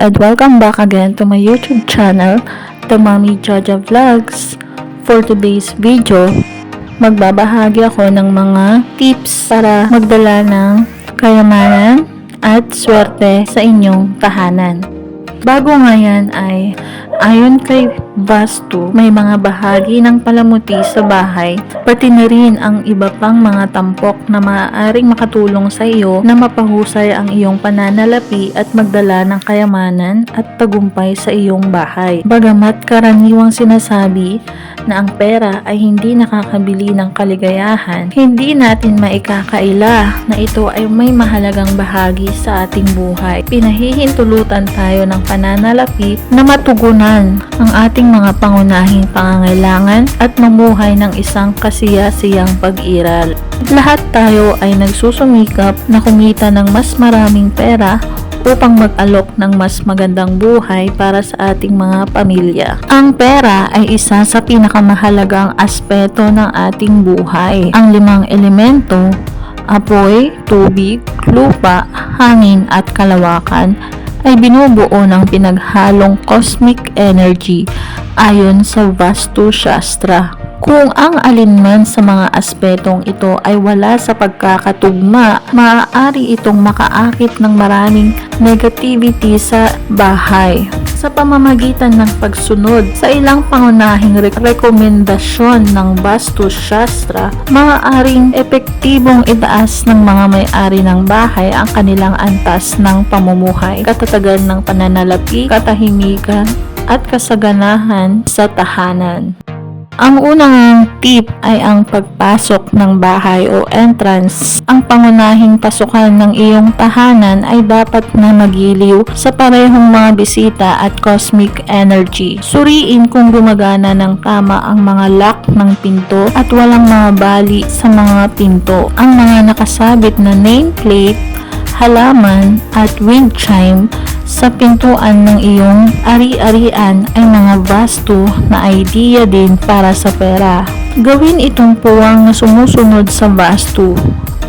and welcome back again to my YouTube channel, The Mommy Jaja Vlogs. For today's video, magbabahagi ako ng mga tips para magdala ng kayamanan at swerte sa inyong tahanan. Bago nga yan ay ayon kay Vastu, may mga bahagi ng palamuti sa bahay, pati na rin ang iba pang mga tampok na maaaring makatulong sa iyo na mapahusay ang iyong pananalapi at magdala ng kayamanan at tagumpay sa iyong bahay. Bagamat karaniwang sinasabi na ang pera ay hindi nakakabili ng kaligayahan, hindi natin maikakaila na ito ay may mahalagang bahagi sa ating buhay. Pinahihintulutan tayo ng pananalapi na matugunan ang ating mga pangunahing pangangailangan at mamuhay ng isang kasiyasiyang pag-iral. Lahat tayo ay nagsusumikap na kumita ng mas maraming pera upang mag-alok ng mas magandang buhay para sa ating mga pamilya. Ang pera ay isa sa pinakamahalagang aspeto ng ating buhay. Ang limang elemento, apoy, tubig, lupa, hangin at kalawakan ay binubuo ng pinaghalong cosmic energy ayon sa Vastu Shastra. Kung ang alinman sa mga aspetong ito ay wala sa pagkakatugma, maaari itong makaakit ng maraming negativity sa bahay. Sa pamamagitan ng pagsunod sa ilang pangunahing re- rekomendasyon ng Vastu Shastra, maaaring epektibong itaas ng mga may-ari ng bahay ang kanilang antas ng pamumuhay, katatagan ng pananalapi, katahimikan, at kasaganahan sa tahanan. Ang unang tip ay ang pagpasok ng bahay o entrance. Ang pangunahing pasukan ng iyong tahanan ay dapat na magiliw sa parehong mga bisita at cosmic energy. Suriin kung gumagana ng tama ang mga lock ng pinto at walang mga bali sa mga pinto. Ang mga nakasabit na nameplate halaman at wind chime sa pintuan ng iyong ari-arian ay mga vasto na idea din para sa pera. Gawin itong puwang na sumusunod sa vasto.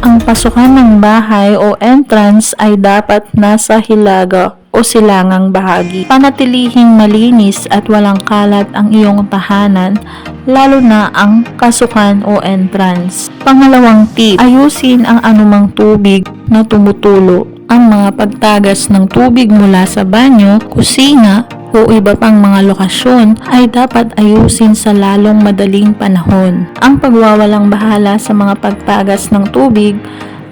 Ang pasukan ng bahay o entrance ay dapat nasa hilaga o silangang bahagi. Panatilihing malinis at walang kalat ang iyong tahanan, lalo na ang kasukan o entrance. Pangalawang tip, ayusin ang anumang tubig na tumutulo. Ang mga pagtagas ng tubig mula sa banyo, kusina, o iba pang mga lokasyon ay dapat ayusin sa lalong madaling panahon. Ang pagwawalang bahala sa mga pagtagas ng tubig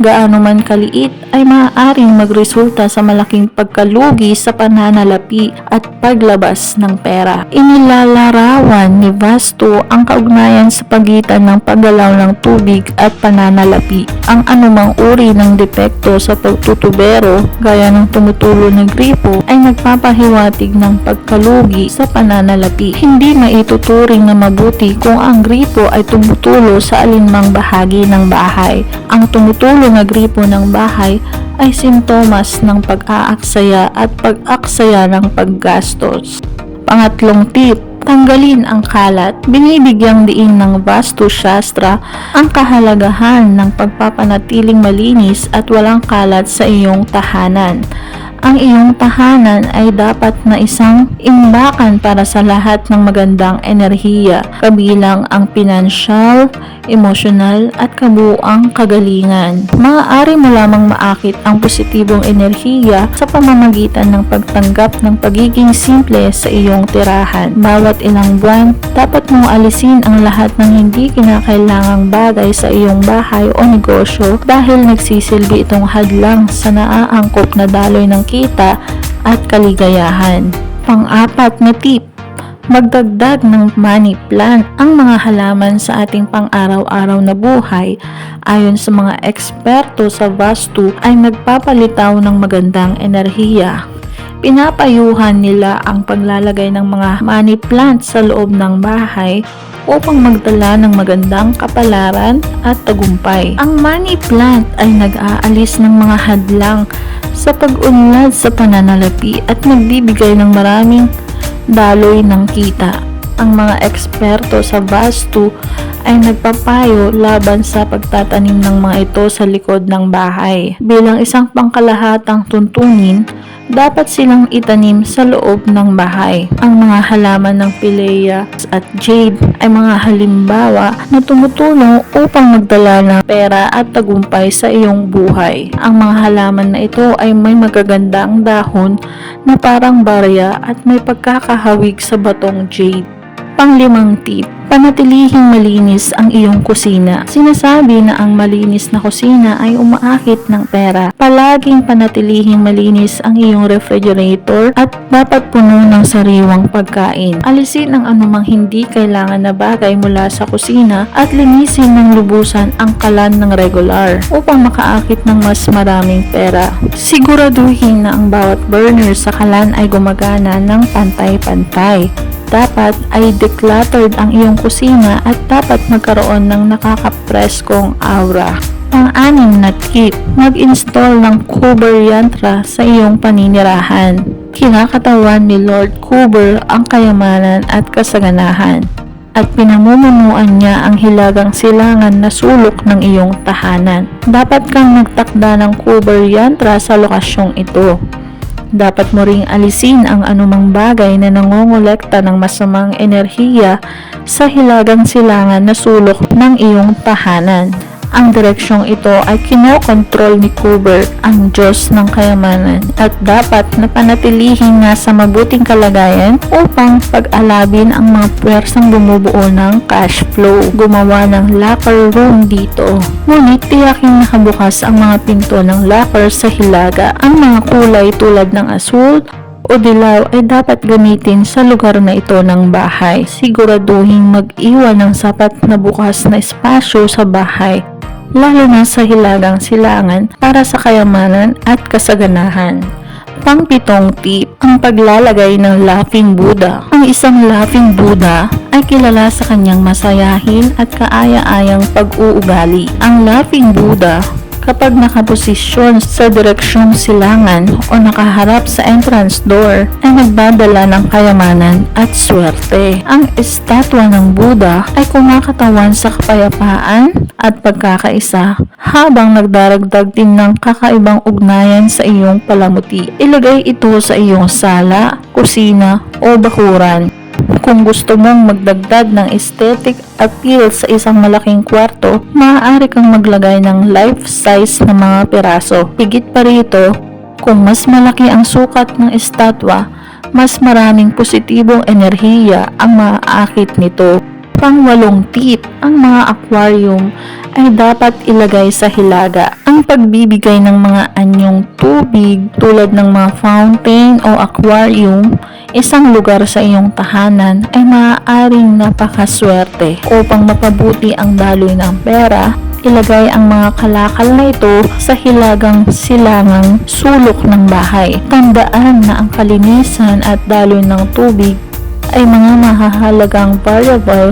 gaano man kaliit ay maaaring magresulta sa malaking pagkalugi sa pananalapi at paglabas ng pera. Inilalarawan ni Vasto ang kaugnayan sa pagitan ng paggalaw ng tubig at pananalapi. Ang anumang uri ng depekto sa pagtutubero gaya ng tumutulo ng gripo ay nagpapahiwatig ng pagkalugi sa pananalapi. Hindi maituturing na mabuti kung ang gripo ay tumutulo sa alinmang bahagi ng bahay. Ang tumutulo na gripo ng bahay ay sintomas ng pag-aaksaya at pag-aksaya ng paggastos. Pangatlong tip, tanggalin ang kalat. Binibigyang diin ng Vastu Shastra ang kahalagahan ng pagpapanatiling malinis at walang kalat sa iyong tahanan. Ang iyong tahanan ay dapat na isang imbakan para sa lahat ng magandang enerhiya, kabilang ang pinansyal, emosyonal at kabuuang kagalingan. Maaari mo lamang maakit ang positibong enerhiya sa pamamagitan ng pagtanggap ng pagiging simple sa iyong tirahan. Bawat ilang buwan, dapat mong alisin ang lahat ng hindi kinakailangang bagay sa iyong bahay o negosyo dahil nagsisilbi itong hadlang sa naaangkop na daloy ng kita at kaligayahan. Pang-apat na tip, magdagdag ng money plant ang mga halaman sa ating pang-araw-araw na buhay ayon sa mga eksperto sa Vastu ay nagpapalitaw ng magandang enerhiya. Pinapayuhan nila ang paglalagay ng mga money plant sa loob ng bahay upang magdala ng magandang kapalaran at tagumpay. Ang money plant ay nag-aalis ng mga hadlang sa pag-unlad sa pananalapi at nagbibigay ng maraming daloy ng kita. Ang mga eksperto sa Vastu ay nagpapayo laban sa pagtatanim ng mga ito sa likod ng bahay. Bilang isang pangkalahatang tuntunin, dapat silang itanim sa loob ng bahay. Ang mga halaman ng Pilea at Jade ay mga halimbawa na tumutulong upang magdala ng pera at tagumpay sa iyong buhay. Ang mga halaman na ito ay may magagandang dahon na parang barya at may pagkakahawig sa batong jade. Panglimang tip, panatilihing malinis ang iyong kusina. Sinasabi na ang malinis na kusina ay umaakit ng pera. Palaging panatilihing malinis ang iyong refrigerator at dapat puno ng sariwang pagkain. Alisin ang anumang hindi kailangan na bagay mula sa kusina at linisin ng lubusan ang kalan ng regular upang makaakit ng mas maraming pera. Siguraduhin na ang bawat burner sa kalan ay gumagana ng pantay-pantay dapat ay decluttered ang iyong kusina at dapat magkaroon ng nakakapreskong aura. Pang-anim na tip, mag-install ng Kuber Yantra sa iyong paninirahan. Kinakatawan ni Lord Kuber ang kayamanan at kasaganahan at pinamumunuan niya ang hilagang silangan na sulok ng iyong tahanan. Dapat kang magtakda ng Kuber Yantra sa lokasyong ito. Dapat mo ring alisin ang anumang bagay na nangongolekta ng masamang enerhiya sa hilagang silangan na sulok ng iyong tahanan. Ang direksyong ito ay kinokontrol ni Kuber, ang Diyos ng kayamanan, at dapat na panatilihin nasa mabuting kalagayan upang pag-alabin ang mga puwersang bumubuo ng cash flow. Gumawa ng locker room dito. Ngunit tiyaking nakabukas ang mga pinto ng locker sa hilaga. Ang mga kulay tulad ng asul, o dilaw ay dapat gamitin sa lugar na ito ng bahay. Siguraduhin mag-iwan ng sapat na bukas na espasyo sa bahay lalo na sa hilagang silangan para sa kayamanan at kasaganahan. Pangpitong tip, ang paglalagay ng laughing Buddha. Ang isang laughing Buddha ay kilala sa kanyang masayahin at kaaya-ayang pag-uugali. Ang laughing Buddha kapag nakaposisyon sa direksyong silangan o nakaharap sa entrance door ay nagbadala ng kayamanan at swerte. Ang estatwa ng Buddha ay kumakatawan sa kapayapaan at pagkakaisa habang nagdaragdag din ng kakaibang ugnayan sa iyong palamuti. Ilagay ito sa iyong sala, kusina o bakuran. Kung gusto mong magdagdag ng aesthetic appeal sa isang malaking kwarto, maaari kang maglagay ng life-size na mga piraso. Higit pa rito, kung mas malaki ang sukat ng estatwa, mas maraming positibong enerhiya ang maaakit nito. Pangwalong tip, ang mga aquarium ay dapat ilagay sa hilaga. Ang pagbibigay ng mga anyong tubig tulad ng mga fountain o aquarium, isang lugar sa iyong tahanan ay maaaring napakaswerte. Upang mapabuti ang daloy ng pera, ilagay ang mga kalakal na ito sa hilagang silangang sulok ng bahay. Tandaan na ang kalinisan at daloy ng tubig ay mga mahahalagang variable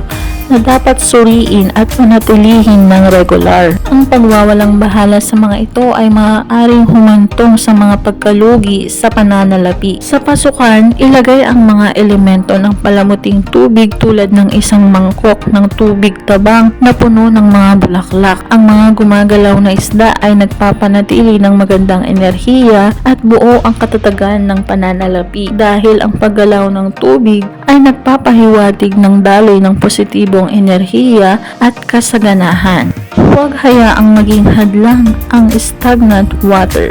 na dapat suriin at panatilihin ng regular. Ang pagwawalang bahala sa mga ito ay maaaring humantong sa mga pagkalugi sa pananalapi. Sa pasukan, ilagay ang mga elemento ng palamuting tubig tulad ng isang mangkok ng tubig tabang na puno ng mga bulaklak. Ang mga gumagalaw na isda ay nagpapanatili ng magandang enerhiya at buo ang katatagan ng pananalapi dahil ang paggalaw ng tubig ay nagpapahiwatig ng daloy ng positibong enerhiya at kasaganahan. Huwag hayaang maging hadlang ang stagnant water.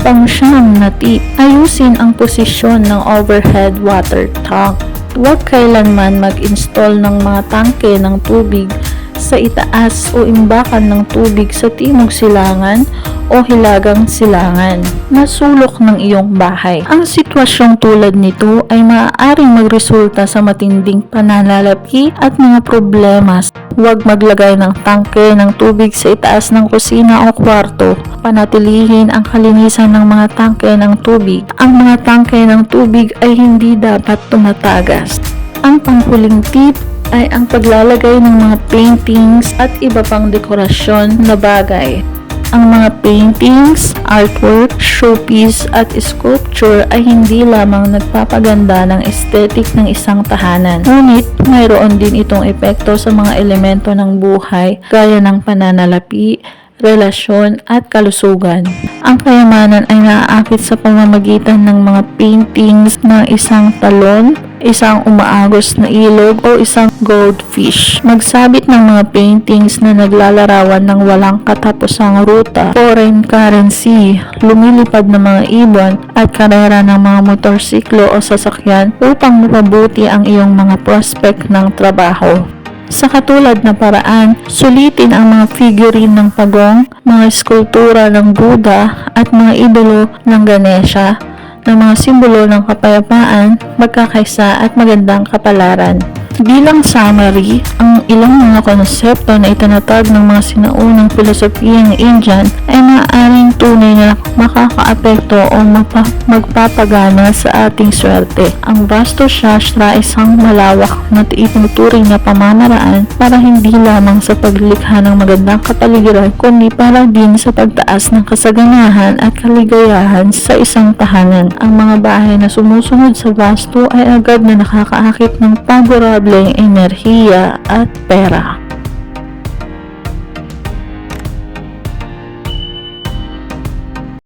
Pangsyam na tip, ayusin ang posisyon ng overhead water tank. Huwag kailanman mag-install ng mga tangke ng tubig sa itaas o imbakan ng tubig sa timog silangan o hilagang silangan na sulok ng iyong bahay. Ang sitwasyong tulad nito ay maaaring magresulta sa matinding pananalapi at mga problema. Huwag maglagay ng tangke ng tubig sa itaas ng kusina o kwarto. Panatilihin ang kalinisan ng mga tangke ng tubig. Ang mga tangke ng tubig ay hindi dapat tumatagas. Ang panghuling tip ay ang paglalagay ng mga paintings at iba pang dekorasyon na bagay. Ang mga paintings, artwork, showpiece at sculpture ay hindi lamang nagpapaganda ng aesthetic ng isang tahanan. Ngunit mayroon din itong epekto sa mga elemento ng buhay gaya ng pananalapi, relasyon at kalusugan. Ang kayamanan ay naaakit sa pamamagitan ng mga paintings ng isang talon, isang umaagos na ilog o isang goldfish. Magsabit ng mga paintings na naglalarawan ng walang katapusang ruta, foreign currency, lumilipad na mga ibon at karera ng mga motorsiklo o sasakyan upang mapabuti ang iyong mga prospect ng trabaho. Sa katulad na paraan, sulitin ang mga figurine ng pagong, mga eskultura ng Buddha at mga idolo ng Ganesha na mga simbolo ng kapayapaan, magkakaisa at magandang kapalaran. Bilang summary, ang ilang mga konsepto na itinatag ng mga sinaunang filosofiya ng Indian ay maaaring tunay na makakaapekto o magpapagana sa ating swerte. Ang Vastu Shastra isang malawak na itinuturing na pamamaraan para hindi lamang sa paglikha ng magandang kapaligiran kundi para din sa pagtaas ng kasaganahan at kaligayahan sa isang tahanan. Ang mga bahay na sumusunod sa Vastu ay agad na nakakaakit ng paborableng enerhiya at pera.